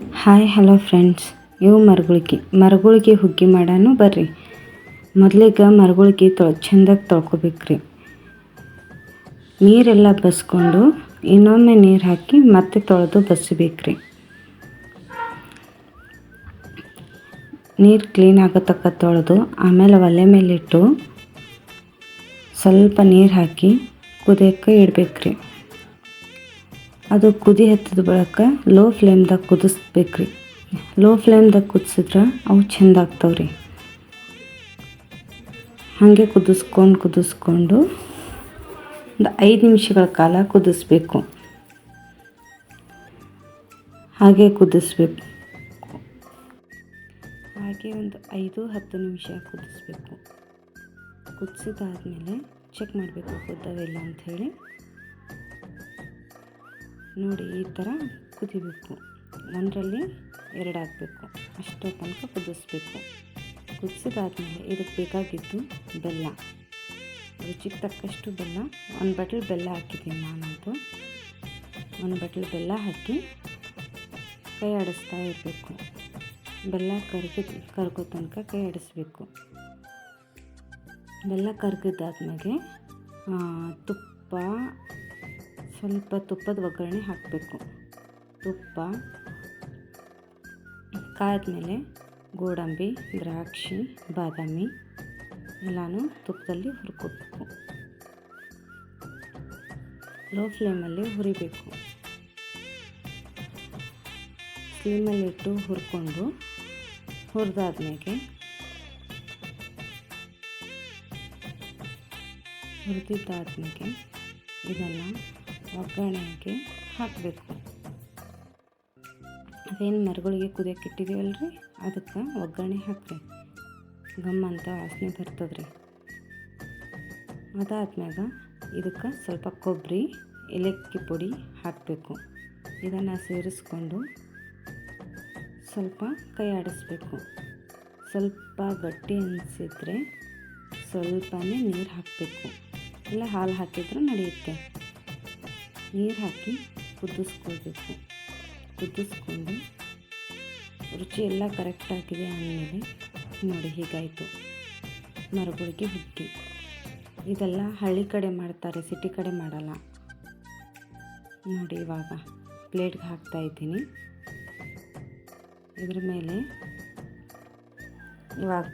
Hi hello friends ಇವು ಮರಗಳಿಗೆ. ಮರಗಳಿಗೆ ಹುಗ್ಗಿ ಮಾಡಾನು ಬರ್ರಿ. ಮೊದ್ಲಿಗೆ ಮರಗಳಿಗೆ ತೊಳ್, ಚೆಂದಾಗಿ ತೊಳ್ಕೊಬೇಕ್ರಿ. ನೀರೆಲ್ಲ ಬಸ್ಕೊಂಡು ಇನ್ನೊಮ್ಮೆ ನೀರು ಹಾಕಿ ಮತ್ತೆ ತೊಳೆದು ರೀ ನೀರು ಕ್ಲೀನ್ ಆಗತಕ್ಕ ತೊಳೆದು ಆಮೇಲೆ ಒಲೆ ಮೇಲಿಟ್ಟು ಸ್ವಲ್ಪ ನೀರು ಹಾಕಿ ಕುದಿಯೋಕ್ಕೆ ಇಡಬೇಕ್ರಿ. ಅದು ಕುದಿ ಹತ್ತಿದ ಬಳಿಕ ಲೋ ಫ್ಲೇಮ್ದಾಗ ಕುದಿಸ್ಬೇಕ್ರಿ. ಲೋ ಫ್ಲೇಮ್ದಾಗ ಕುದಿಸಿದ್ರೆ ಅವು ಚೆಂದ ರೀ ಹಾಗೆ ಕುದಿಸ್ಕೊಂಡು ಕುದಿಸ್ಕೊಂಡು ಒಂದು ಐದು ನಿಮಿಷಗಳ ಕಾಲ ಕುದಿಸ್ಬೇಕು. ಹಾಗೆ ಕುದಿಸ್ಬೇಕು. ಹಾಗೆ ಒಂದು ಐದು, ಹತ್ತು ನಿಮಿಷ ಕುದಿಸ್ಬೇಕು. ಕುದಿಸಿದಾದ್ಮೇಲೆ ಚೆಕ್ ಮಾಡಬೇಕು ಕುದ್ದವಿಲ್ಲ ಅಂಥೇಳಿ. ನೋಡಿ, ಈ ಥರ ಕುದಿಬೇಕು. ಒಂದರಲ್ಲಿ ಎರಡು ಹಾಕಬೇಕು. ಅಷ್ಟೋ ತನಕ ಕುದಿಸ್ಬೇಕು. ಕುದಿಸಿದಾದ್ಮೇಲೆ ಇದಕ್ಕೆ ಬೇಕಾಗಿದ್ದು ಬೆಲ್ಲ. ರುಚಿಗೆ ತಕ್ಕಷ್ಟು ಬೆಲ್ಲ. ಒಂದು ಬಟ್ಲು ಬೆಲ್ಲ ಹಾಕಿದ್ದೀನಿ ನಾನಂತೂ. ಒಂದು ಬಟ್ಲು ಬೆಲ್ಲ ಹಾಕಿ ಕೈ ಆಡಿಸ್ತಾ ಇರಬೇಕು. ಬೆಲ್ಲ ಕರ್ಗಿ ಕರ್ಗೋ ತನಕ ಕೈ ಆಡಿಸ್ಬೇಕು. ಬೆಲ್ಲ ಕರ್ಗಿದ್ದಾದ್ಮೇಲೆ ತುಪ್ಪ ಸ್ವಲ್ಪ ತುಪ್ಪದ ಒಗ್ಗರಣೆ ಹಾಕಬೇಕು. ತುಪ್ಪ, ಕಾದ್ಮೇಲೆ ಗೋಡಂಬಿ, ದ್ರಾಕ್ಷಿ, ಬಾದಾಮಿ ಎಲ್ಲನೂ ತುಪ್ಪದಲ್ಲಿ ಹುರ್ಕೋಬೇಕು. ಲೋ ಫ್ಲೇಮಲ್ಲಿ ಹುರಿಬೇಕು. ಫ್ಲೇಮಲ್ಲಿಟ್ಟು ಹುರ್ಕೊಂಡು ಹುರಿದಾದ್ಮೇಲೆ ಹುರಿದಿದ್ದಾದ್ಮೇಲೆ ಇದನ್ನು ಒಗ್ಗರಣೆಗೆ ಹಾಕಬೇಕು. ಅದೇನು ಮರಗಳಿಗೆ ಕುದಿಯೋಕೆ ಇಟ್ಟಿದ್ದೀವಲ್ಲ ರೀ ಅದಕ್ಕೆ ಒಗ್ಗರಣೆ ಹಾಕ್ರಿ. ಗಮ್ ಅಂತ ವಾಸನೆ ಬರ್ತದೆ ರೀ ಅದಾದ್ಮ್ಯಾಗ ಇದಕ್ಕೆ ಸ್ವಲ್ಪ ಕೊಬ್ಬರಿ, ಏಲಕ್ಕಿ ಪುಡಿ ಹಾಕಬೇಕು. ಇದನ್ನು ಸೇರಿಸ್ಕೊಂಡು ಸ್ವಲ್ಪ ಕೈ ಆಡಿಸ್ಬೇಕು. ಸ್ವಲ್ಪ ಗಟ್ಟಿ ಅನಿಸಿದರೆ ಸ್ವಲ್ಪನೇ ನೀರು ಹಾಕಬೇಕು. ಇಲ್ಲ ಹಾಲು ಹಾಕಿದ್ರೂ ನಡೆಯುತ್ತೆ. ನೀರು ಹಾಕಿ ಕುದಿಸ್ಕೊಳ್ಬೇಕು. ಕುದಿಸ್ಕೊಂಡು ರುಚಿ ಎಲ್ಲ ಕರೆಕ್ಟಾಗಿದೆ ಆಮೇಲೆ ನೋಡಿ ಹೀಗಾಯಿತು. ಮರಗಳಿಗೆ ಹುಟ್ಟಿ ಇದೆಲ್ಲ ಹಳ್ಳಿ ಕಡೆ ಮಾಡ್ತಾರೆ ಸಿಟಿ ಕಡೆ ಮಾಡಲ್ಲ. ನೋಡಿ ಇವಾಗ ಪ್ಲೇಟ್ಗೆ ಹಾಕ್ತಾ ಇದ್ದೀನಿ. ಇದ್ರ ಮೇಲೆ ಇವಾಗ